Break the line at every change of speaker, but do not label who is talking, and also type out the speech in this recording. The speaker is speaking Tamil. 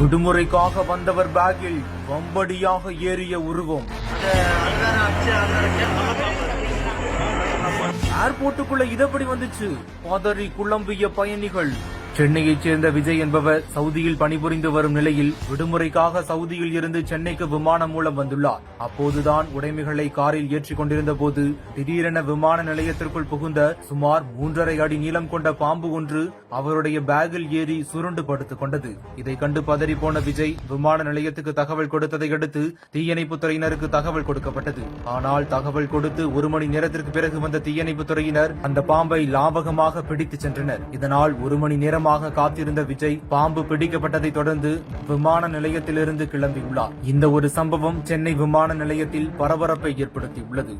விடுமுறைக்காக வந்தவர் பேக்கில் வம்படியாக ஏறிய உருவம். ஏர்போர்ட்டுக்குள்ள இதப்படி வந்துச்சு. பதறி குழம்பிய பயணிகள். சென்னையைச் சேர்ந்த விஜய் என்பவர் சவுதியில் பணிபுரிந்து வரும் நிலையில் விடுமுறைக்காக சவுதியில் இருந்து சென்னைக்கு விமானம் மூலம் வந்துள்ளார். அப்போதுதான் உடைமைகளை காரில் ஏற்றிக் கொண்டிருந்த போது திடீரென விமான நிலையத்திற்குள் புகுந்த சுமார் மூன்றரை அடி நீளம் கொண்ட பாம்பு ஒன்று அவருடைய பேகில் ஏறி சுருண்டு படுத்துக் கொண்டது. இதை கண்டு பதறி போன விஜய் விமான நிலையத்துக்கு தகவல் கொடுத்ததை அடுத்து தீயணைப்பு துறையினருக்கு தகவல் கொடுக்கப்பட்டது. ஆனால் தகவல் கொடுத்து ஒரு மணி நேரத்திற்கு பிறகு வந்த தீயணைப்பு துறையினர் அந்த பாம்பை லாபகமாக பிடித்துச் சென்றனர். இதனால் ஒரு மணி நேரமாக காத்திருந்த விஜய் பாம்பு பிடிக்கப்பட்டதை தொடர்ந்து விமான நிலையத்திலிருந்து கிளம்பியுள்ளார். இந்த ஒரு சம்பவம் சென்னை விமான நிலையத்தில் பரபரப்பை ஏற்படுத்தியுள்ளது.